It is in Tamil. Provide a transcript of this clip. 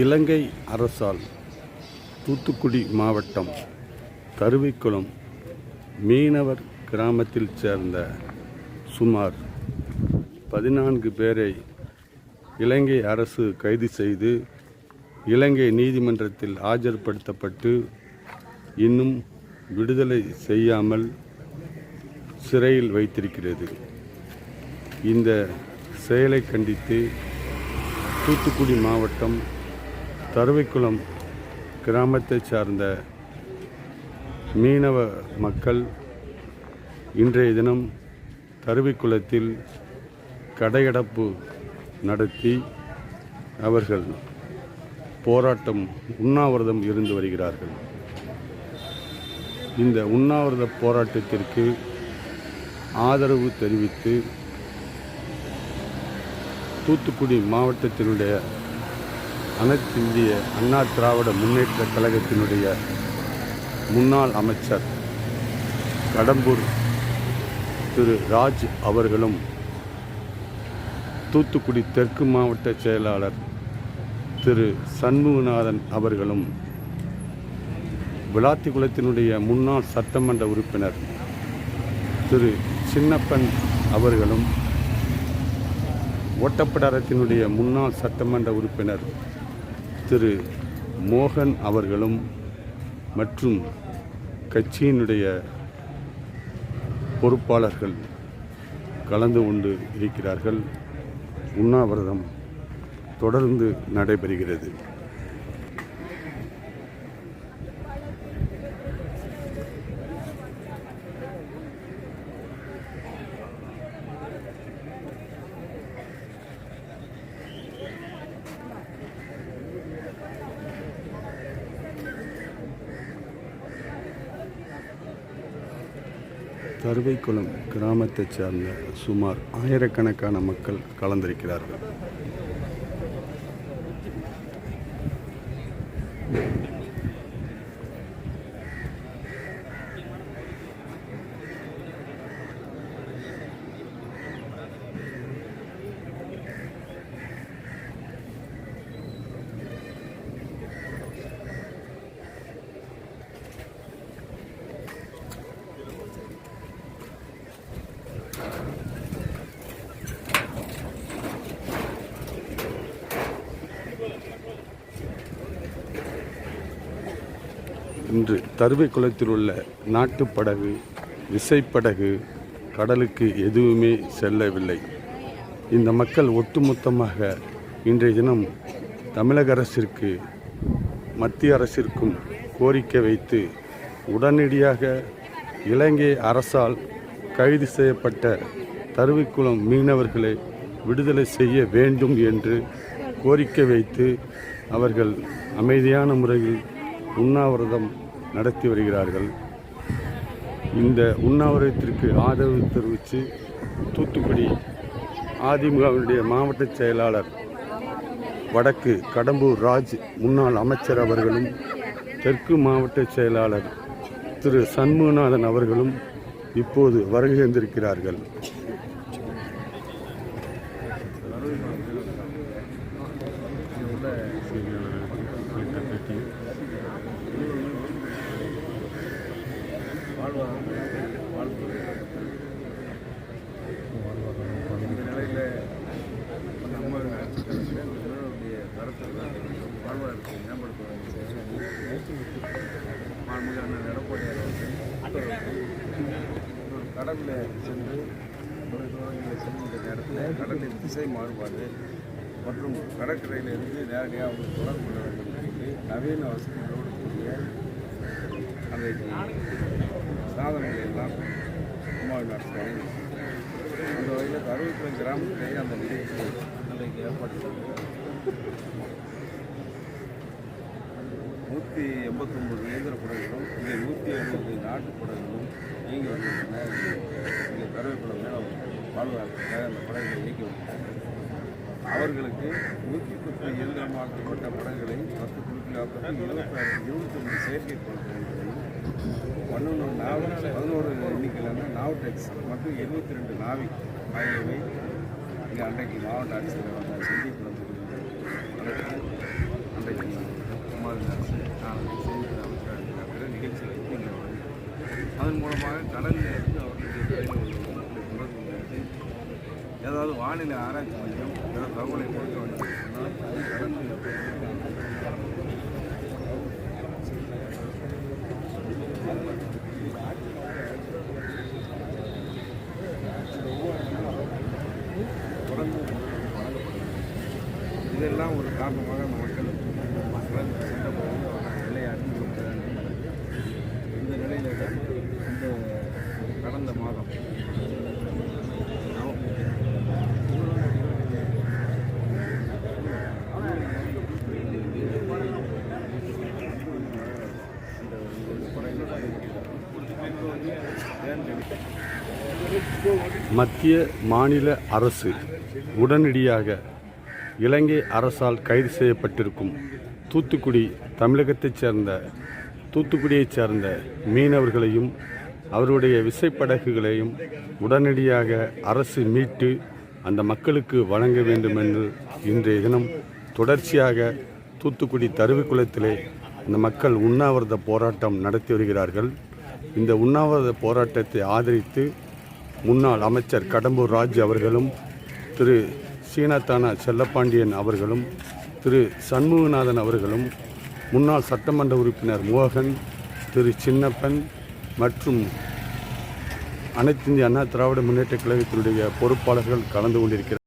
இலங்கை அரசால் தூத்துக்குடி மாவட்டம் கருவிக்குளம் மீனவர் கிராமத்தில் சேர்ந்த சுமார் பதினான்கு பேரை இலங்கை அரசு கைது செய்து இலங்கை நீதிமன்றத்தில் ஆஜர்படுத்தப்பட்டு இன்னும் விடுதலை செய்யாமல் சிறையில் வைத்திருக்கிறது. இந்த செயலை கண்டித்து தூத்துக்குடி மாவட்டம் தருவிக்குளம் கிராமத்தைச் சார்ந்த மீனவ மக்கள் இன்றைய தினம் தருவிக்குளத்தில் கடையடப்பு நடத்தி அவர்கள் போராட்டம் உண்ணாவிரதம் இருந்து வருகிறார்கள். இந்த உண்ணாவிரத போராட்டத்திற்கு ஆதரவு தெரிவித்து தூத்துக்குடி மாவட்டத்தினுடைய அனைத்திந்திய அண்ணா திராவிட முன்னேற்ற கழகத்தினுடைய முன்னாள் அமைச்சர் கடம்பூர் திரு ராஜ் அவர்களும் தூத்துக்குடி தெற்கு மாவட்ட செயலாளர் திரு சண்முகநாதன் அவர்களும் விளாத்திக்குளத்தினுடைய முன்னாள் சட்டமன்ற உறுப்பினர் திரு சின்னப்பன் அவர்களும் ஓட்டப்படாரத்தினுடைய முன்னாள் சட்டமன்ற உறுப்பினர் திரு மோகன் அவர்களும் மற்றும் கட்சியினுடைய பொறுப்பாளர்கள் கலந்து கொண்டு இருக்கிறார்கள். உண்ணாவிரதம் தொடர்ந்து நடைபெறுகிறது. கருவைக்குளம் கிராமத்தைச் சேர்ந்த சுமார் ஆயிரக்கணக்கான மக்கள் கலந்திருக்கிறார்கள். இன்று தருவை குளத்தில் உள்ள நாட்டுப்படகு விசைப்படகு கடலுக்கு எதுவுமே செல்லவில்லை. இந்த மக்கள் ஒட்டுமொத்தமாக இன்றைய தினம் தமிழக அரசிற்கு மத்திய அரசிற்கும் கோரிக்கை வைத்து உடனடியாக இலங்கை அரசால் கைது செய்யப்பட்ட தருவிக்குளம் மீனவர்களை விடுதலை செய்ய வேண்டும் என்று கோரிக்கை வைத்து அவர்கள் அமைதியான முறையில் உண்ணாவிரதம் நடத்தி வருகிறார்கள். இந்த உண்ணாவிரதத்திற்கு ஆதரவு தெரிவித்து தூத்துக்குடி அதிமுகவினுடைய மாவட்ட செயலாளர் வடக்கு கடம்பூர் ராஜ் முன்னாள் அமைச்சர் அவர்களும் தெற்கு மாவட்ட செயலாளர் திரு சண்முகநாதன் அவர்களும் இப்போது வருகை தந்திருக்கிறார்கள் இந்த நிலையில் நம்ம தமிழருடைய தரத்தை வாழ்வாதாரத்தை மேம்படுத்த மாண்புமிகு அண்ணன் அவர்கள் கடலில் சென்று தொலைதூரங்களில் செல்கின்ற நேரத்தில் கடலின் திசை மாறுபாடு மற்றும் கடற்கரையிலிருந்து நேரடியாக அவங்க தொடர்பு கொள்ள வேண்டும் என்று நவீன வசதிகளோடு கூடிய அந்த சாதனங்கள் எல்லாம் அம்மாவின் அரசு அந்த வகையில் கருவேப்பிலை கிராமத்திலேயே அந்த நிகழ்ச்சி அன்றைக்கு ஏற்பாடு நூற்றி எண்பத்தொம்பது இயந்திர படகுகளும் இங்கே நூற்றி எழுபது நாட்டு படகுகளும் இயங்கி வருகின்றன இங்கே கருவேப்பிலை மேலும் வாழ்வாதாரத்துக்காக அந்த படகுகளை இயக்கி வருகிறாங்க அவர்களுக்கு நூற்றி பத்து இயந்திரமாக்கப்பட்ட படகுகளை பத்து குழுக்களாக்கப்பட்டு இருபத்தாறு இருபத்தொன்று செயற்கை படகுகளையும் பன்னெண்டு நாவல் பதினோரு எண்ணிக்கையிலான நாவ் டெக்ஸ் மற்றும் எழுபத்தி ரெண்டு நாவி ஆகியவை இங்கே அன்றைக்கு மாவட்ட ஆட்சியர் வந்த சந்திப்பு வந்து அன்றைக்கு மாநில அரசு நாளை செய்தி அமைச்சர் நிகழ்ச்சிகளுக்கு இங்கே வருது அதன் மூலமாக கடல் நேரத்தில் அவர்களுடைய உணர்வு உள்ளது ஏதாவது வானிலை ஆராய்ச்சி மையம் ஏதாவது தகவலை கொடுக்க வேண்டும். என்று சொன்னால் கடலில் தொடர்ந்து இதெல்லாம் ஒரு காரணமாக அந்த மக்கள் மக்கள் சென்ற போது அவர்கள் நிலையாற்றி இந்த நிலையில தான் இந்த கடந்த மாதம் இந்த மத்திய மாநில அரசு உடனடியாக இலங்கை அரசால் கைது செய்யப்பட்டிருக்கும் தூத்துக்குடி தமிழகத்தைச் சேர்ந்த தூத்துக்குடியைச் சேர்ந்த மீனவர்களையும் அவருடைய விசைப்படகுகளையும் உடனடியாக அரசு மீட்டு அந்த மக்களுக்கு வழங்க வேண்டும் என்று இன்றைய தினம் தொடர்ச்சியாக தூத்துக்குடி தருவிக்குளத்திலே அந்த மக்கள் உண்ணாவிரத போராட்டம் நடத்தி வருகிறார்கள். இந்த உண்ணாவிரத போராட்டத்தை ஆதரித்து முன்னாள் அமைச்சர் கடம்பூர் ராஜ் அவர்களும் திரு சீனாத்தானா செல்லப்பாண்டியன் அவர்களும் திரு சண்முகநாதன் அவர்களும் முன்னாள் சட்டமன்ற உறுப்பினர் மோகன் திரு சின்னப்பன் மற்றும் அனைத்து இந்திய அண்ணா திராவிட முன்னேற்ற கழகத்தினுடைய பொறுப்பாளர்கள் கலந்து கொண்டிருக்கிறார்